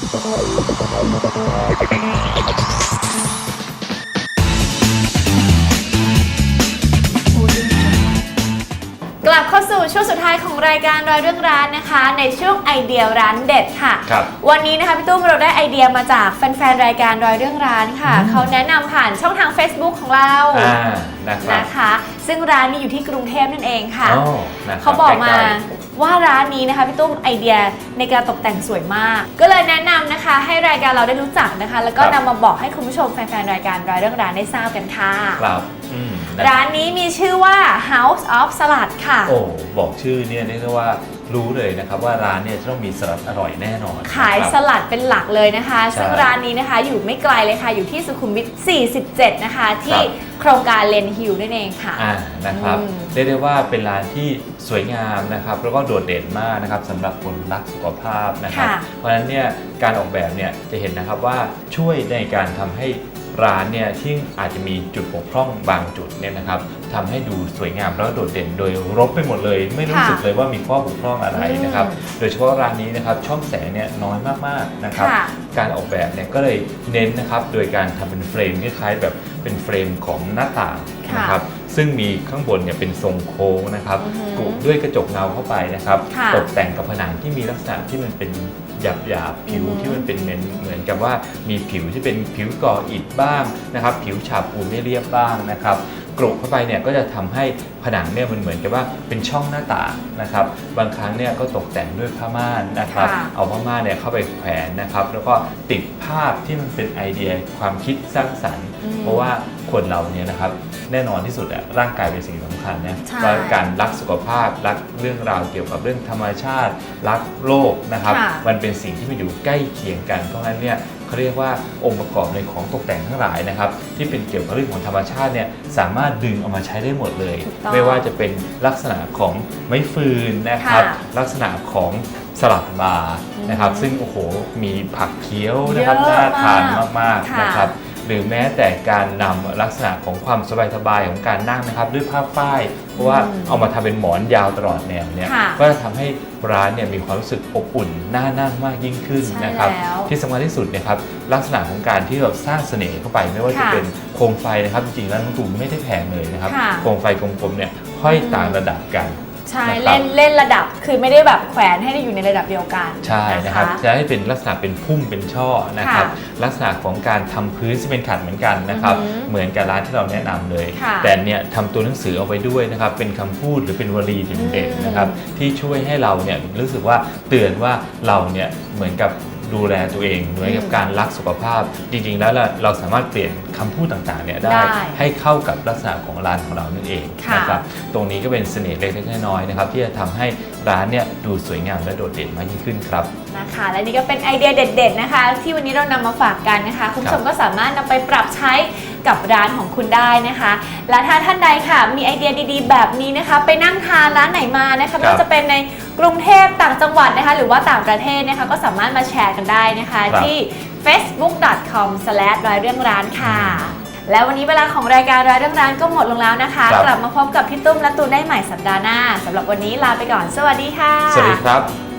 กลับเข้าสู่ช่วงสุดท้ายของรายการรอยเรื่องร้านนะคะ ในช่วงไอเดียร้านเด็ดค่ะ ครับ วันนี้นะคะพี่ตุ้มเราได้ไอเดียมาจากแฟนๆรายการรอยเรื่องร้านค่ะ เขาแนะนำผ่านช่องทาง Facebook ของเราอ่า นะครับนะคะ ซึ่งร้านนี้อยู่ที่กรุงเทพนั่นเองค่ะ อ๋อนะครับเขาบอกมา ใล้ ว่าร้านนี้นะคะพี่ตุ้มไอเดียในการตกแต่งสวยมาก ก็เลยแนะนำนะคะให้รายการเราได้รู้จักนะคะ แล้วก็ครับนำมาบอกให้คุณผู้ชมแฟนๆรายการรอยเรื่องร้านได้ทราบกันค่ะๆครับอืมนะ ร้านนี้มีชื่อว่า House of Salad ค่ะ โอ้บอกชื่อเนี่ยเรียกได้ว่ารู้เลยนะครับว่าร้านเนี่ยจะต้องมีสลัดอร่อยแน่นอนขายนะครับ สลัดเป็นหลักเลยนะคะ ใช่ซึ่งร้านนี้นะคะอยู่ไม่ไกลเลยค่ะ อยู่ที่สุขุมวิท 47 นะคะ ที่ครับ โครงการเลนฮิลนั่นเองค่ะ อ่านะครับอืม เรียกได้ว่าเป็นร้านที่สวยงามนะครับแล้วก็โดดเด่นมากนะครับสำหรับคนรักสุขภาพนะครับ ค่ะ เพราะฉะนั้นเนี่ยการออกแบบเนี่ยจะเห็นนะครับว่าช่วยในการทำให้ ร้านเนี่ยที่อาจจะมีจุดบกพร่องบางจุดเนี่ยนะครับทำให้ดูสวยงามแล้วก็โดดเด่นโดยรบไปหมดเลย ไม่รู้ค่ะสึกเลยว่ามีข้อบกพร่องอะไรนะครับอืมโดยเฉพาะร้านนี้นะครับช่องแสงเนี่ยน้อยมากๆนะครับ ค่ะ การออกแบบเนี่ยก็เลยเน้นนะครับโดยการทำเป็นเฟรมคล้ายๆแบบเป็นเฟรมของหน้าต่างค่ะนะครับซึ่งมีข้างบนเนี่ยเป็นทรงโค้งนะครับอือหือกรุด้วยกระจกเงาเข้าไปนะครับค่ะ ตกแต่งกับผนังที่มีลักษณะที่มันเป็น หยาบหยาบๆผิวอือหือที่มันเป็นเหมือนเหมือนกับว่ามีผิวที่เป็นผิวก่ออิฐบ้างนะครับ ผิวฉาบปูนไม่เรียบบ้างนะครับกรุเข้าไปเนี่ยก็จะทำให้ผนังเนี่ยมันเหมือนกับว่าเป็นช่องหน้าต่างนะครับ บางครั้งเนี่ยก็ตกแต่งด้วยผ้าม่านนะครับค่ะเอาผ้าม่านเนี่ยเข้าไปแขวนนะครับ แล้วก็ติดภาพที่มันเป็นไอเดียความคิดสร้างสรรค์อืมเพราะว่า คนเราเนี่ยนะครับแน่นอนที่สุดอะร่างกายเป็นสิ่งสำคัญนะใช่ว่าการรักสุขภาพรักเรื่องราวเกี่ยวกับเรื่องธรรมชาติ รักโลกนะครับ ค่ะ มันเป็นสิ่งที่มันอยู่ใกล้เคียงกันเพราะฉะนั้นเนี่ยเขาเรียกว่าองค์ประกอบในของตกแต่งทั้งหลายนะครับ ที่เป็นเกี่ยวกับเรื่องของธรรมชาติเนี่ยสามารถดึงเอามาใช้ได้หมดเลย ถูกต้องไม่ว่าจะเป็นลักษณะของไม้ฟืนนะครับ ค่ะลักษณะของสลัดบาร์นะครับ อืมซึ่งโอ้โหมีผักเคี้ยวนะครับเยอะน่าทานมากมากค่ะๆนะครับ หรือแม้แต่การนำลักษณะของความสบายๆของการนั่งนะครับด้วยผ้าฝ้าย เพราะว่าอืมเอามาทำเป็นหมอนยาวตลอดแนวเนี่ยค่ะก็จะทำให้ร้านเนี่ยมีความรู้สึกอบอุ่นน่านั่งมากยิ่งขึ้นใช่นะครับแล้วที่สำคัญที่สุดเนะครับลักษณะของการที่เราสร้างเสน่ห์เข้าไปไม่ว่าจะค่ะเป็นโคมไฟนะครับจริงๆแล้วน้องตูมไม่ได้แพงเลยนะครับค่ะโคมไฟกลมๆเนี่ยห้อยต่างระดับกัน ใช่นะครับ เล่นเล่นระดับคือไม่ได้แบบแขวนให้ได้อยู่ในระดับเดียวกันใช่นะครับนะคะจะให้เป็นลักษณะเป็นพุ่มเป็นช่อนะครับค่ะลักษณะของการทำพื้นที่เป็นขัดเหมือนกันนะครับ อือหือเหมือนกับร้านที่เราแนะนำเลย ค่ะแต่เนี่ยทำตัวหนังสือเอาไว้ด้วยนะครับ เป็นคำพูดหรือเป็นวลีเด่นอืมๆนะครับ ที่ช่วยให้เราเนี่ยรู้สึกว่าเตือนว่าเราเนี่ยเหมือนกับ ดูแลตัวเองเหมือนกับการรักสุขภาพ จริง ๆ แล้วเราเราสามารถเปลี่ยนคำพูดต่างๆเนี่ยได้ได้ให้เข้ากับลักษณะของร้านของเรานั่นเองค่ะนะครับตรงนี้ก็เป็นเสน่ห์เล็กๆน้อยๆนะครับที่จะทำให้ร้านเนี่ยดูสวยงามและโดดเด่นมากยิ่งขึ้นครับนะคะ และนี่ก็เป็นไอเดียเด็ด ๆ นะคะ ที่วันนี้เรานำมาฝากกันนะคะ คุณผู้ชมก็สามารถนำไปปรับใช้กับร้านของคุณได้นะคะ และถ้าท่านใดค่ะ มีไอเดียดีๆ แบบนี้นะคะ ไปนั่งทานร้านไหนมานะคะไม่ว่าจะเป็นในกรุงเทพต่างจังหวัดนะคะ หรือว่าต่างประเทศนะคะ ก็สามารถมาแชร์กันได้นะคะครับที่ facebook.com/ รอยเรื่องร้านค่ะ แล้ววันนี้เวลาของรายการรอยเรื่องร้านก็หมดลงแล้วนะคะ ครับ กลับมาพบกับพี่ตุ้มและตูนได้ใหม่สัปดาห์หน้าสำหรับวันนี้ลาไปก่อน สวัสดีค่ะ สวัสดีครับ